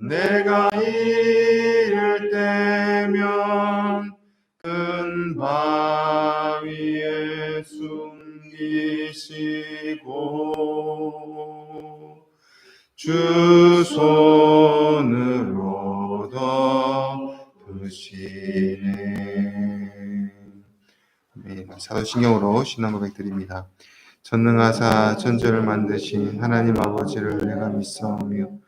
내가 이를 때면 큰 바위에 숨기시고 주 손으로 덮으시네 네, 사도신경으로 신앙 고백 드립니다. 전능하사 천지를 만드신 하나님 아버지를 내가 믿사오며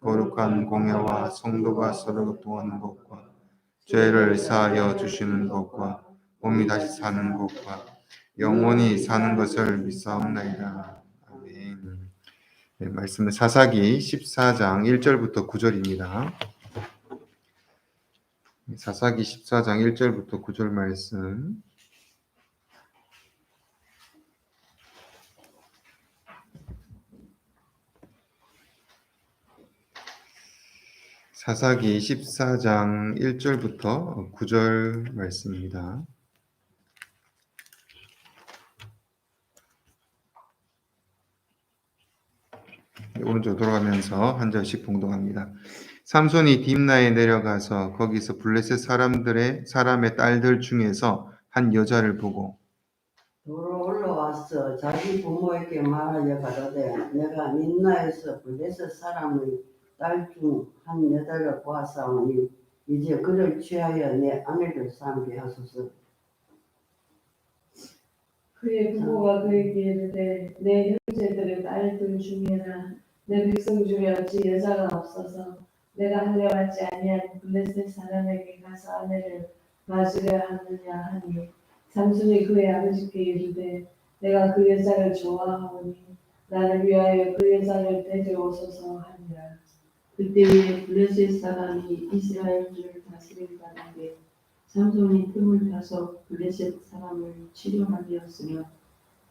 거룩한 공예와 성도가 서로 교통하는 것과 죄를 사하여 주시는 것과 몸이 다시 사는 것과 영원히 사는 것을 믿사옵나이다. 아멘. 네, 말씀은 사사기 14장 1절부터 9절입니다. 사사기 14장 1절부터 9절 말씀. 사사기 14장 1절부터 9절 말씀입니다. 오른쪽 돌아가면서 한 절씩 봉독합니다. 삼손이 딥나에 내려가서 거기서 블레셋 사람들의 사람의 딸들 중에서 한 여자를 보고 도로 올라와서 자기 부모에게 말하여 가로되 내가 닌나에서 블레셋 사람의 딸 중 한 여자를 보았사오니 이제 그를 취하여 내 아내를 삼게 하소서. 그의 부모가 그에게 이르되 내 형제들의 딸들 중에나 내 백성 중에 어찌 여자가 없어서 내가 할례 받지 아니한 블레셋 사람에게 가서 아내를 맞으려 하느냐 하니 삼손이 그의 아버지께 이르되 내가 그 여자를 좋아하오니 나를 위하여 그 여자를 데려오소서 하니라 그때에 블레셋 사람이 이스라엘을 다스린다는 게 삼손이 틈을 타서 블레셋 사람을 치료하되었으며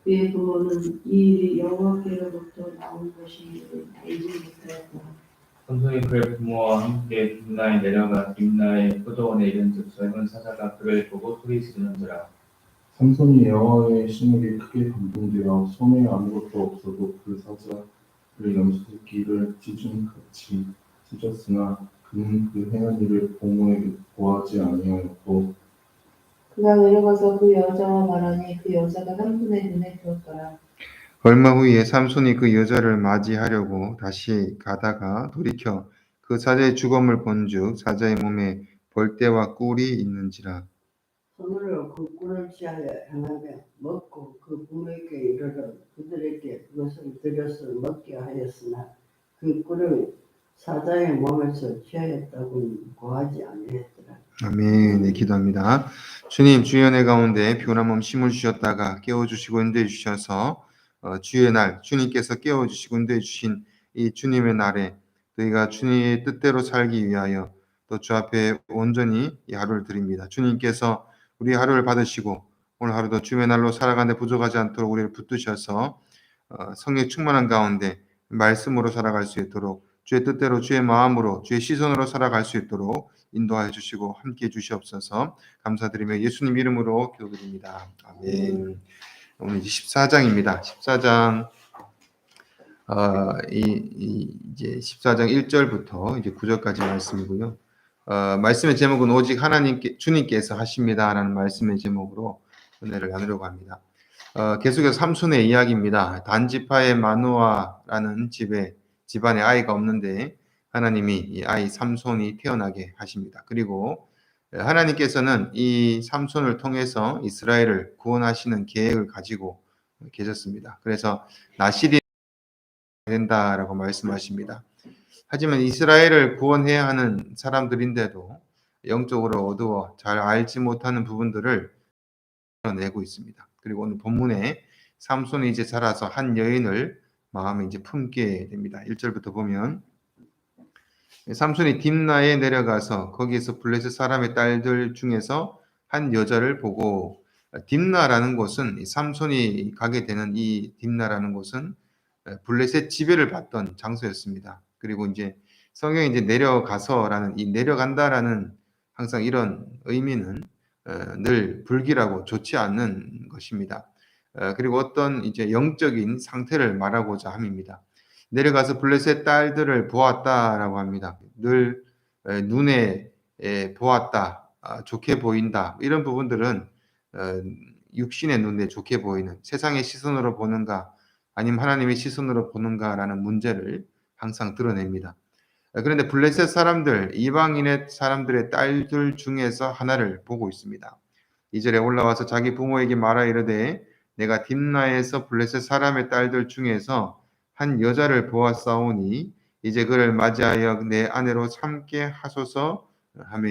그의 부모는 이 일이 여호와께로부터 나온 것임을 알지 못하였다. 삼손이 그의 부모와 함께 딥나에 내려가 딥나의 포도원에 이른즉 젊은 사자가 그를 보고 소리 지르는지라 삼손이 여호와의 신에게 크게 감동되어 손에 아무것도 없어도 그 사자 를 염소새끼를 찢음같이 찢었으나 그는 그 행한 일을 부모에게 보하지 아니하였고 그가 내려가서 그 여자와 말하니 그 여자가 삼손의 눈에 들었더라. 얼마 후에 삼손이 그 여자를 맞이하려고 다시 가다가 돌이켜 그 사자의 죽음을 본즉 사자의 몸에 벌떼와 꿀이 있는지라 손으로 그 꿀을 취하여 향하며 먹고 그 부모에게 이르러 그들에게 그것을 들여서 먹게 하였으나 그 꿀을 사자의 몸에서 취하였다고는 고하지 아니했더라 아멘. 네, 기도합니다. 주님, 주의 은혜 가운데 피곤한 몸 힘을 주셨다가 깨워주시고 인도해 주셔서 어, 주의 날, 주님께서 깨워주시고 인도해 주신 이 주님의 날에 저희가 주님의 뜻대로 살기 위하여 또 주 앞에 온전히 이 하루를 드립니다. 주님께서 우리 하루를 받으시고 오늘 하루도 주의 날로 살아가는데 부족하지 않도록 우리를 붙드셔서 어, 성령 충만한 가운데 말씀으로 살아갈 수 있도록 주의 뜻대로 주의 마음으로 주의 시선으로 살아갈 수 있도록 인도하여 주시고 함께 해 주시옵소서 감사드리며 예수님 이름으로 기도드립니다. 아멘. 오늘 이제 14장입니다. 14장 어, 이, 이 이제 14장 1절부터 이제 9절까지 말씀이고요. 어, 말씀의 제목은 오직 하나님께 주님께서 하십니다라는 말씀의 제목으로 은혜를 나누려고 합니다. 어, 계속해서 삼손의 이야기입니다. 단지파의 마누아라는 집에 집안에 아이가 없는데 하나님이 이 아이 삼손이 태어나게 하십니다. 그리고 하나님께서는 이 삼손을 통해서 이스라엘을 구원하시는 계획을 가지고 계셨습니다. 그래서 나실이 된다라고 말씀하십니다. 하지만 이스라엘을 구원해야 하는 사람들인데도 영적으로 어두워 잘 알지 못하는 부분들을 내고 있습니다. 그리고 오늘 본문에 삼손이 이제 자라서 한 여인을 마음에 이제 품게 됩니다. 1절부터 보면 삼손이 딥나에 내려가서 거기에서 블레셋 사람의 딸들 중에서 한 여자를 보고 딥나라는 곳은 이 삼손이 가게 되는 이 딥나라는 곳은 블레셋 지배를 받던 장소였습니다. 그리고 이제 성경에 이제 내려가서라는 이 내려간다라는 항상 이런 의미는 어, 늘 불길하고 좋지 않는 것입니다. 어, 그리고 어떤 이제 영적인 상태를 말하고자 함입니다. 내려가서 블레셋 딸들을 보았다라고 합니다. 늘 에, 눈에 에, 보았다, 아, 좋게 보인다 이런 부분들은 어, 육신의 눈에 좋게 보이는 세상의 시선으로 보는가 아니면 하나님의 시선으로 보는가라는 문제를 항상 드러냅니다. 어, 그런데 블레셋 사람들, 이방인의 사람들의 딸들 중에서 하나를 보고 있습니다. 이절에 올라와서 자기 부모에게 말하 이르되 내가 딥나에서 블레셋 사람의 딸들 중에서 한 여자를 보았사오니 이제 그를 맞이하여 내 아내로 삼게 하소서 하며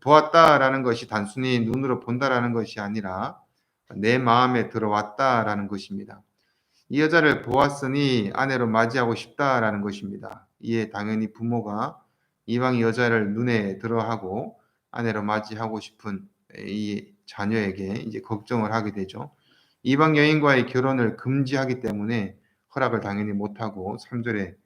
보았다라는 것이 단순히 눈으로 본다라는 것이 아니라 내 마음에 들어왔다라는 것입니다. 이 여자를 보았으니 아내로 맞이하고 싶다라는 것입니다. 이에 당연히 부모가 이방 여자를 눈에 들어하고 아내로 맞이하고 싶은 이 자녀에게 이제 걱정을 하게 되죠. 이방 여인과의 결혼을 금지하기 때문에 허락을 당연히 못하고 3절에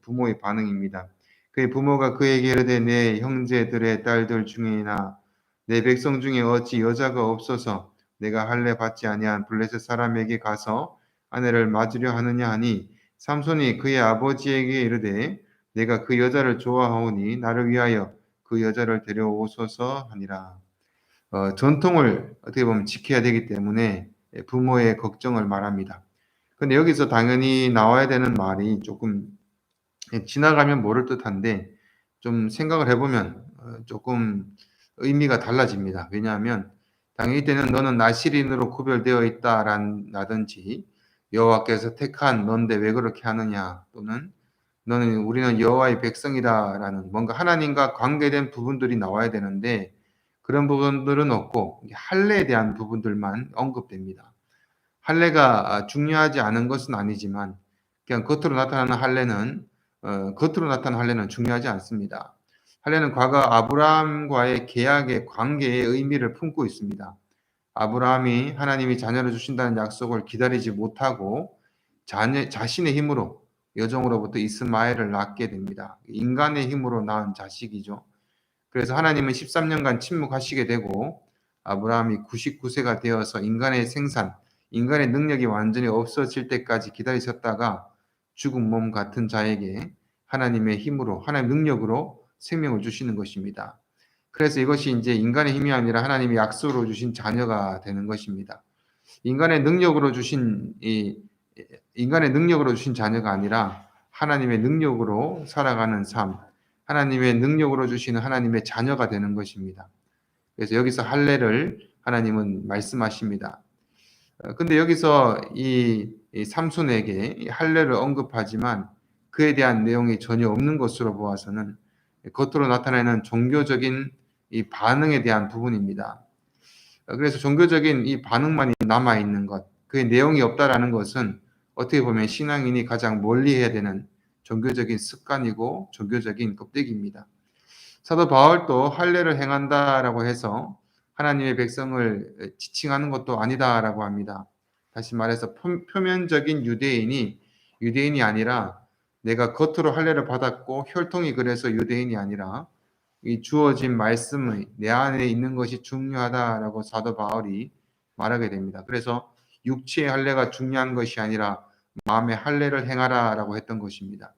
부모의 반응입니다. 그의 부모가 그에게 이르되 내 형제들의 딸들 중이나 내 백성 중에 어찌 여자가 없어서 내가 할례 받지 아니한 블레셋 사람에게 가서 아내를 맞으려 하느냐 하니 삼손이 그의 아버지에게 이르되 내가 그 여자를 좋아하오니 나를 위하여 그 여자를 데려오소서 하니라. 어, 전통을 어떻게 보면 지켜야 되기 때문에 부모의 걱정을 말합니다. 근데 여기서 당연히 나와야 되는 말이 조금 지나가면 모를 듯한데 좀 생각을 해보면 어, 조금 의미가 달라집니다. 왜냐하면 당연히 때는 너는 나시린으로 구별되어 있다라든지 여호와께서 택한 넌데 왜 그렇게 하느냐 또는 너는 우리는 여호와의 백성이다라는 뭔가 하나님과 관계된 부분들이 나와야 되는데 그런 부분들은 없고 할례에 대한 부분들만 언급됩니다. 할례가 중요하지 않은 것은 아니지만 그냥 겉으로 나타나는 할례는 어, 겉으로 나타나는 할례는 중요하지 않습니다. 할례는 과거 아브라함과의 계약의 관계의 의미를 품고 있습니다. 아브라함이 하나님이 자녀를 주신다는 약속을 기다리지 못하고 자녀, 자신의 힘으로 여종으로부터 이스마엘을 낳게 됩니다. 인간의 힘으로 낳은 자식이죠. 그래서 하나님은 13년간 침묵하시게 되고 아브라함이 99세가 되어서 인간의 생산, 인간의 능력이 완전히 없어질 때까지 기다리셨다가 죽은 몸 같은 자에게 하나님의 힘으로, 하나님의 능력으로 생명을 주시는 것입니다. 그래서 이것이 이제 인간의 힘이 아니라 하나님의 약속으로 주신 자녀가 되는 것입니다. 인간의 능력으로 주신 이 인간의 능력으로 주신 자녀가 아니라 하나님의 능력으로 살아가는 삶, 하나님의 능력으로 주시는 하나님의 자녀가 되는 것입니다. 그래서 여기서 할례를 하나님은 말씀하십니다. 어, 근데 여기서 이, 이 삼손에게 이 할례를 언급하지만 그에 대한 내용이 전혀 없는 것으로 보아서는 겉으로 나타내는 종교적인 이 반응에 대한 부분입니다. 어, 그래서 종교적인 이 반응만이 남아 있는 것, 그의 내용이 없다라는 것은 어떻게 보면 신앙인이 가장 멀리 해야 되는 종교적인 습관이고 종교적인 껍데기입니다. 사도 바울도 할례를 행한다라고 해서 하나님의 백성을 지칭하는 것도 아니다라고 합니다. 다시 말해서 표면적인 유대인이 유대인이 아니라 내가 겉으로 할례를 받았고 혈통이 그래서 유대인이 아니라 이 주어진 말씀의 내 안에 있는 것이 중요하다라고 사도 바울이 말하게 됩니다. 그래서 육체의 할례가 중요한 것이 아니라 마음의 할례를 행하라라고 했던 것입니다.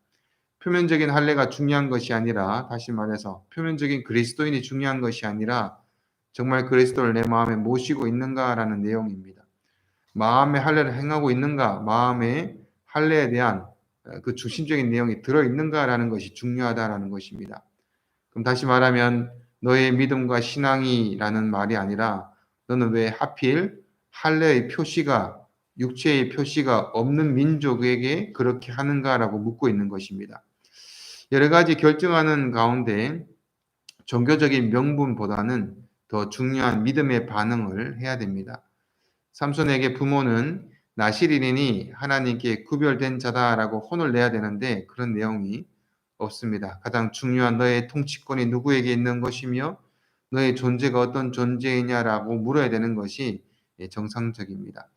표면적인 할례가 중요한 것이 아니라 다시 말해서 표면적인 그리스도인이 중요한 것이 아니라 정말 그리스도를 내 마음에 모시고 있는가라는 내용입니다. 마음의 할례를 행하고 있는가, 마음의 할례에 대한 그 중심적인 내용이 들어 있는가라는 것이 중요하다라는 것입니다. 그럼 다시 말하면 너의 믿음과 신앙이라는 말이 아니라 너는 왜 하필 할례의 표시가 육체의 표시가 없는 민족에게 그렇게 하는가라고 묻고 있는 것입니다. 여러 가지 결정하는 가운데 종교적인 명분보다는 더 중요한 믿음의 반응을 해야 됩니다. 삼손에게 부모는 나시린이니 하나님께 구별된 자다라고 혼을 내야 되는데 그런 내용이 없습니다. 가장 중요한 너의 통치권이 누구에게 있는 것이며 너의 존재가 어떤 존재이냐라고 물어야 되는 것이 예, 정상적입니다.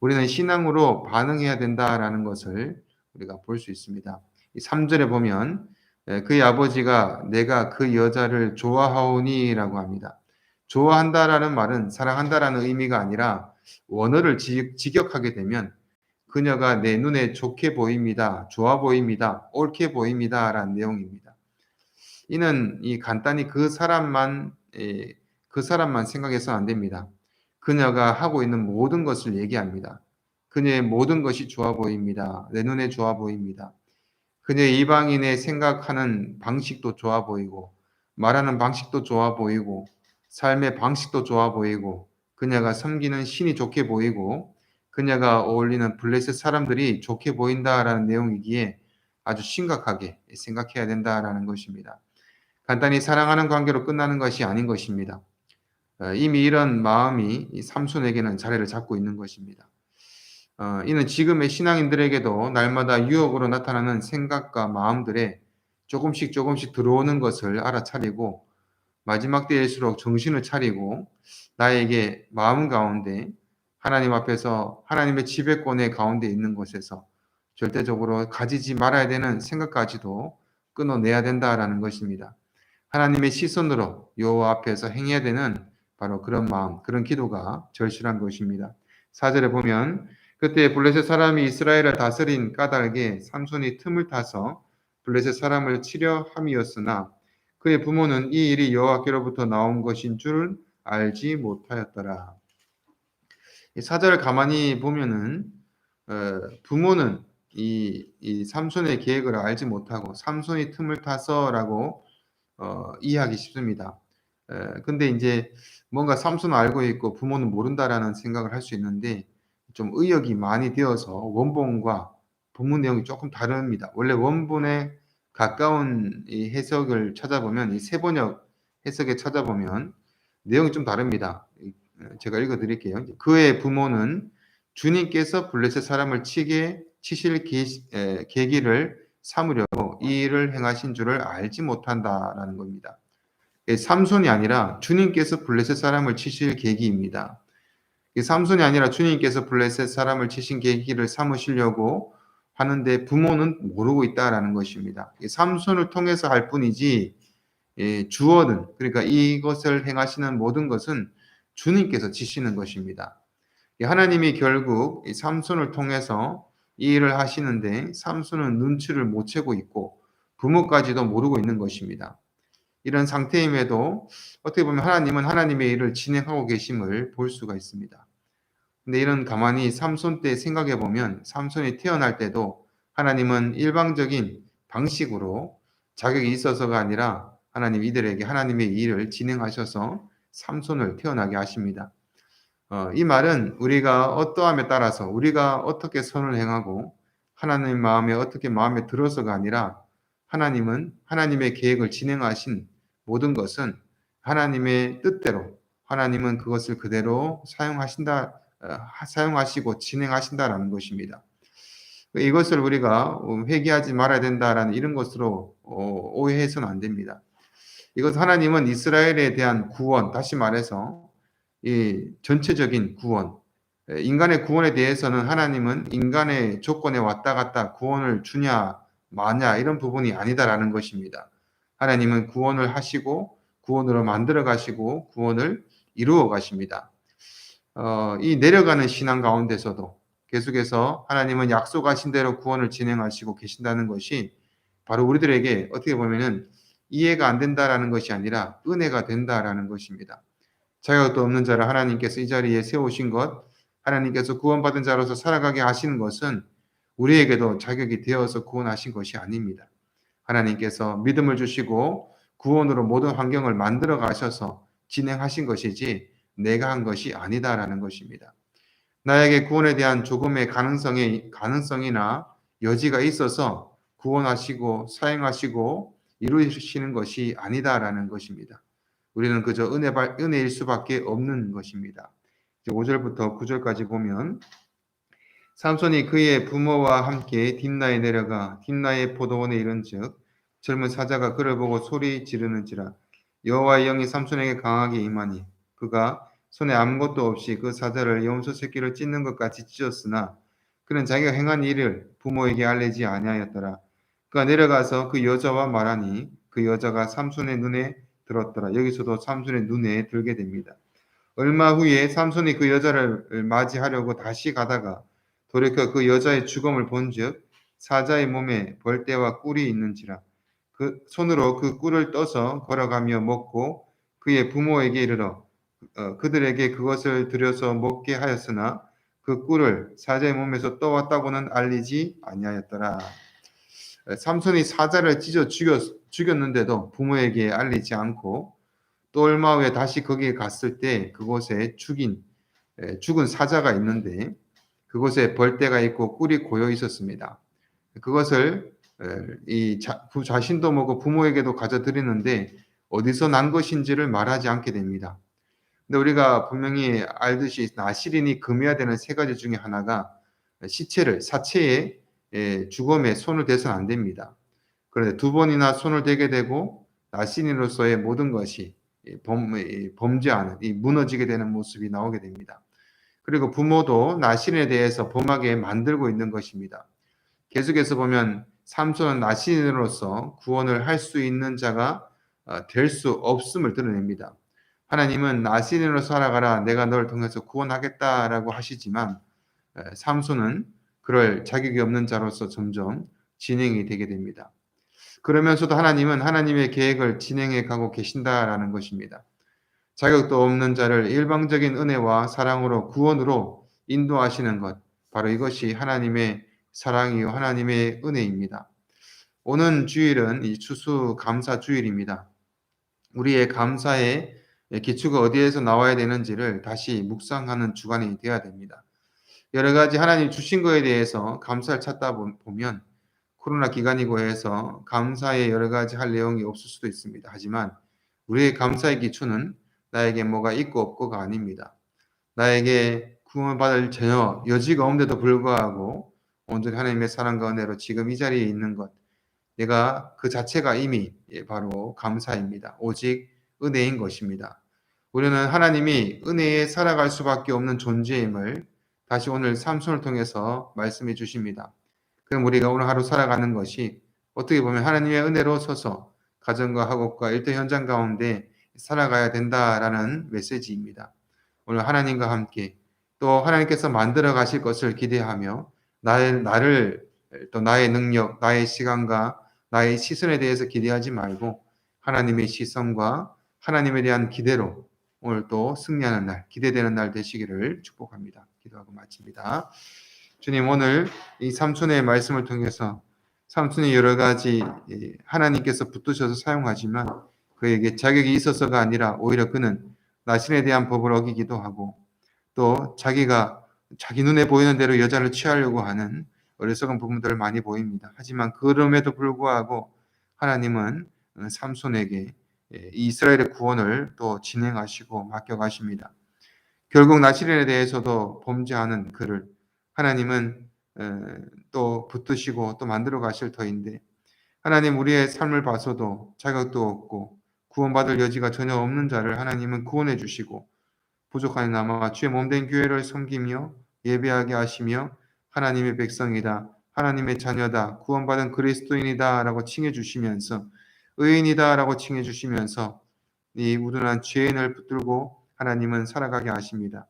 우리는 신앙으로 반응해야 된다라는 것을 우리가 볼 수 있습니다. 이 3절에 보면 예, 그의 아버지가 내가 그 여자를 좋아하오니라고 합니다. 좋아한다라는 말은 사랑한다라는 의미가 아니라 원어를 지- 직역하게 되면 그녀가 내 눈에 좋게 보입니다. 좋아 보입니다. 옳게 보입니다 라는 내용입니다. 이는 이 간단히 그 사람만 예, 그 사람만 생각해서는 안 됩니다. 그녀가 하고 있는 모든 것을 얘기합니다. 그녀의 모든 것이 좋아 보입니다. 내 눈에 좋아 보입니다. 그녀의 이방인의 생각하는 방식도 좋아 보이고 말하는 방식도 좋아 보이고 삶의 방식도 좋아 보이고 그녀가 섬기는 신이 좋게 보이고 그녀가 어울리는 블레셋 사람들이 좋게 보인다라는 내용이기에 아주 심각하게 생각해야 된다라는 것입니다. 간단히 사랑하는 관계로 끝나는 것이 아닌 것입니다. 어, 이미 이런 마음이 이 삼손에게는 자리를 잡고 있는 것입니다. 어, 이는 지금의 신앙인들에게도 날마다 유혹으로 나타나는 생각과 마음들에 조금씩 조금씩 들어오는 것을 알아차리고 마지막 때일수록 정신을 차리고 나에게 마음 가운데 하나님 앞에서 하나님의 지배권의 가운데 있는 곳에서 절대적으로 가지지 말아야 되는 생각까지도 끊어내야 된다라는 것입니다. 하나님의 시선으로 여호와 앞에서 행해야 되는 바로 그런 마음, 그런 기도가 절실한 것입니다. 4절에 보면 그때 블레셋 사람이 이스라엘을 다스린 까닭에 삼손이 틈을 타서 블레셋 사람을 치려 함이었으나 그의 부모는 이 일이 여호와께로부터 나온 것인 줄 알지 못하였더라. 이 사절을 가만히 보면은 어, 부모는 이, 이 삼손의 계획을 알지 못하고 삼손이 틈을 타서라고 어, 이해하기 쉽습니다. 에, 근데 이제 뭔가 삼손은 알고 있고 부모는 모른다라는 생각을 할 수 있는데 좀 의역이 많이 되어서 원본과 본문 내용이 조금 다릅니다. 원래 원본에 가까운 이 해석을 찾아보면 이 세번역 해석에 찾아보면 내용이 좀 다릅니다. 제가 읽어드릴게요. 그의 부모는 주님께서 블레셋 사람을 치게 치실 계, 에, 계기를 삼으려고 이 일을 행하신 줄을 알지 못한다라는 겁니다. 예, 삼손이 아니라 주님께서 블레셋 사람을 치실 계기입니다. 이 삼손이 아니라 주님께서 블레셋 사람을 치신 계기를 삼으시려고 하는데 부모는 모르고 있다라는 것입니다. 이 삼손을 통해서 할 뿐이지 예, 주어는 그러니까 이것을 행하시는 모든 것은 주님께서 지시는 것입니다. 이 하나님이 결국 이 삼손을 통해서 이 일을 하시는데 삼손은 눈치를 못 채고 있고 부모까지도 모르고 있는 것입니다. 이런 상태임에도 어떻게 보면 하나님은 하나님의 일을 진행하고 계심을 볼 수가 있습니다. 근데 이런 가만히 삼손 때 생각해 보면 삼손이 태어날 때도 하나님은 일방적인 방식으로 자격이 있어서가 아니라 하나님 이들에게 하나님의 일을 진행하셔서 삼손을 태어나게 하십니다. 어, 이 말은 우리가 어떠함에 따라서 우리가 어떻게 선을 행하고 하나님 마음에 어떻게 마음에 들어서가 아니라 하나님은 하나님의 계획을 진행하신 모든 것은 하나님의 뜻대로 하나님은 그것을 그대로 사용하신다 어, 사용하시고 진행하신다라는 것입니다. 이것을 우리가 회개하지 말아야 된다라는 이런 것으로 어, 오해해서는 안 됩니다. 이것 하나님은 이스라엘에 대한 구원, 다시 말해서 이 전체적인 구원, 인간의 구원에 대해서는 하나님은 인간의 조건에 왔다 갔다 구원을 주냐 마냐 이런 부분이 아니다라는 것입니다. 하나님은 구원을 하시고 구원으로 만들어 가시고 구원을 이루어 가십니다. 어, 이 내려가는 신앙 가운데서도 계속해서 하나님은 약속하신 대로 구원을 진행하시고 계신다는 것이 바로 우리들에게 어떻게 보면은 이해가 안 된다라는 것이 아니라 은혜가 된다라는 것입니다. 자격도 없는 자를 하나님께서 이 자리에 세우신 것, 하나님께서 구원받은 자로서 살아가게 하시는 것은 우리에게도 자격이 되어서 구원하신 것이 아닙니다. 하나님께서 믿음을 주시고 구원으로 모든 환경을 만들어 가셔서 진행하신 것이지 내가 한 것이 아니다라는 것입니다. 나에게 구원에 대한 조금의 가능성이 가능성이나 여지가 있어서 구원하시고 사용하시고 이루시는 것이 아니다라는 것입니다. 우리는 그저 은혜, 은혜일 수밖에 없는 것입니다. 5절부터 9절까지 보면 삼손이 그의 부모와 함께 딥나에 내려가 딥나의 포도원에 이른즉 젊은 사자가 그를 보고 소리 지르는지라 여호와의 영이 삼손에게 강하게 임하니 그가 손에 아무것도 없이 그 사자를 염소 새끼를 찢는 것 같이 찢었으나 그는 자기가 행한 일을 부모에게 알리지 아니하였더라. 그가 내려가서 그 여자와 말하니 그 여자가 삼손의 눈에 들었더라. 여기서도 삼손의 눈에 들게 됩니다. 얼마 후에 삼손이 그 여자를 맞이하려고 다시 가다가 돌이켜 그 여자의 죽음을 본즉 사자의 몸에 벌떼와 꿀이 있는지라 그 손으로 그 꿀을 떠서 걸어가며 먹고 그의 부모에게 이르러 어, 그들에게 그것을 들여서 먹게 하였으나 그 꿀을 사자의 몸에서 떠왔다고는 알리지 아니하였더라. 에, 삼손이 사자를 찢어 죽였, 죽였는데도 부모에게 알리지 않고 또 얼마 후에 다시 거기에 갔을 때 그곳에 죽인 에, 죽은 사자가 있는데 그곳에 벌떼가 있고 꿀이 고여 있었습니다. 그것을 에, 이 자, 부 자신도 먹고 부모에게도 가져드리는데 어디서 난 것인지를 말하지 않게 됩니다. 근데 우리가 분명히 알듯이 나시린이 금해야 되는 세 가지 중에 하나가 시체를 사체의 에, 죽음에 손을 대서는 안 됩니다. 그런데 두 번이나 손을 대게 되고 나시린으로서의 모든 것이 범죄하는 이 무너지게 되는 모습이 나오게 됩니다. 그리고 부모도 나신에 대해서 범하게 만들고 있는 것입니다. 계속해서 보면 삼손은 나신으로서 구원을 할 수 있는 자가 어, 될수 없음을 드러냅니다. 하나님은 나신으로 살아가라 내가 널 통해서 구원하겠다라고 하시지만 에, 삼손은 그럴 자격이 없는 자로서 점점 진행이 되게 됩니다. 그러면서도 하나님은 하나님의 계획을 진행해 가고 계신다라는 것입니다. 자격도 없는 자를 일방적인 은혜와 사랑으로 구원으로 인도하시는 것 바로 이것이 하나님의 사랑이요 하나님의 은혜입니다. 오는 주일은 이 추수 감사 주일입니다. 우리의 감사의 기초가 어디에서 나와야 되는지를 다시 묵상하는 주간이 되어야 됩니다. 여러 가지 하나님 주신 것에 대해서 감사를 찾다 보면 코로나 기간이고 해서 감사의 여러 가지 할 내용이 없을 수도 있습니다. 하지만 우리의 감사의 기초는 나에게 뭐가 있고 없고가 아닙니다. 나에게 구원받을 전혀 여지가 없는데도 불구하고 온전히 하나님의 사랑과 은혜로 지금 이 자리에 있는 것 내가 그 자체가 이미 바로 감사입니다. 오직 은혜인 것입니다. 우리는 하나님이 은혜에 살아갈 수밖에 없는 존재임을 다시 오늘 삼손을 통해서 말씀해 주십니다. 그럼 우리가 오늘 하루 살아가는 것이 어떻게 보면 하나님의 은혜로 서서 가정과 학업과 일터 현장 가운데 살아가야 된다라는 메시지입니다. 오늘 하나님과 함께 또 하나님께서 만들어 가실 것을 기대하며 나의, 나를 또 나의 능력, 나의 시간과 나의 시선에 대해서 기대하지 말고 하나님의 시선과 하나님에 대한 기대로 오늘 또 승리하는 날, 기대되는 날 되시기를 축복합니다. 기도하고 마칩니다. 주님 오늘 이 삼촌의 말씀을 통해서 삼촌이 여러 가지 하나님께서 붙드셔서 사용하지만 그에게 자격이 있어서가 아니라 오히려 그는 나신에 대한 법을 어기기도 하고 또 자기가 자기 눈에 보이는 대로 여자를 취하려고 하는 어리석은 부분들을 많이 보입니다. 하지만 그럼에도 불구하고 하나님은 삼손에게 이스라엘의 구원을 또 진행하시고 맡겨가십니다. 결국 나시린에 대해서도 범죄하는 그를 하나님은 또 붙드시고 또 만들어 가실 터인데 하나님 우리의 삶을 봐서도 자격도 없고 구원받을 여지가 전혀 없는 자를 하나님은 구원해 주시고 부족하니 남아 주의 몸된 교회를 섬기며 예배하게 하시며 하나님의 백성이다 하나님의 자녀다 구원받은 그리스도인이다라고 칭해 주시면서 의인이다라고 칭해 주시면서 이 우둔한 죄인을 붙들고 하나님은 살아가게 하십니다.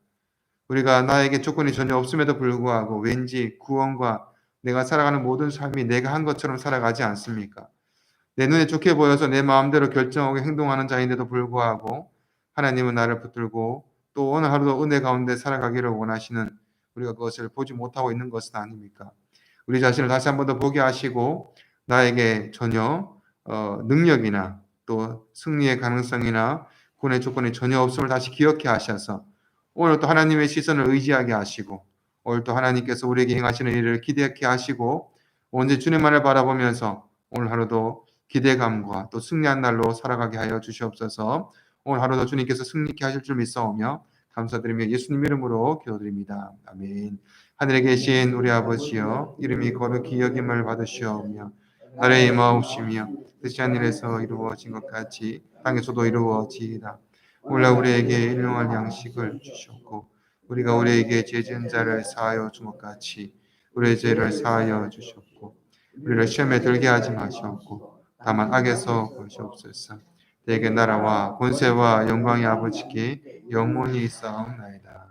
우리가 나에게 조건이 전혀 없음에도 불구하고 왠지 구원과 내가 살아가는 모든 삶이 내가 한 것처럼 살아가지 않습니까? 내 눈에 좋게 보여서 내 마음대로 결정하고 행동하는 자인데도 불구하고 하나님은 나를 붙들고 또 오늘 하루도 은혜 가운데 살아가기를 원하시는 우리가 그것을 보지 못하고 있는 것은 아닙니까? 우리 자신을 다시 한 번 더 보게 하시고 나에게 전혀 어, 능력이나 또 승리의 가능성이나 구원의 조건이 전혀 없음을 다시 기억해 하셔서 오늘 또 하나님의 시선을 의지하게 하시고 오늘 또 하나님께서 우리에게 행하시는 일을 기대하게 하시고 언제 주님만을 바라보면서 오늘 하루도 기대감과 또 승리한 날로 살아가게 하여 주시옵소서. 오늘 하루도 주님께서 승리케 하실 줄 믿사오며 감사드리며 예수님 이름으로 기도드립니다. 아멘. 하늘에 계신 우리 아버지여 이름이 거룩히 여김을 받으시오며 나라의 임하옵시며 뜻이 하늘에서 이루어진 것 같이 땅에서도 이루어지이다. 오늘 우리에게 일용할 양식을 주셨고 우리가 우리에게 죄 지은 자를 사하여 준 것 같이 우리의 죄를 사하여 주셨고 우리를 시험에 들게 하지 마시옵고 다만 악에서 구하시옵소서. 대개 나라와 권세와 영광의 아버지께 영원히 있사옵나이다.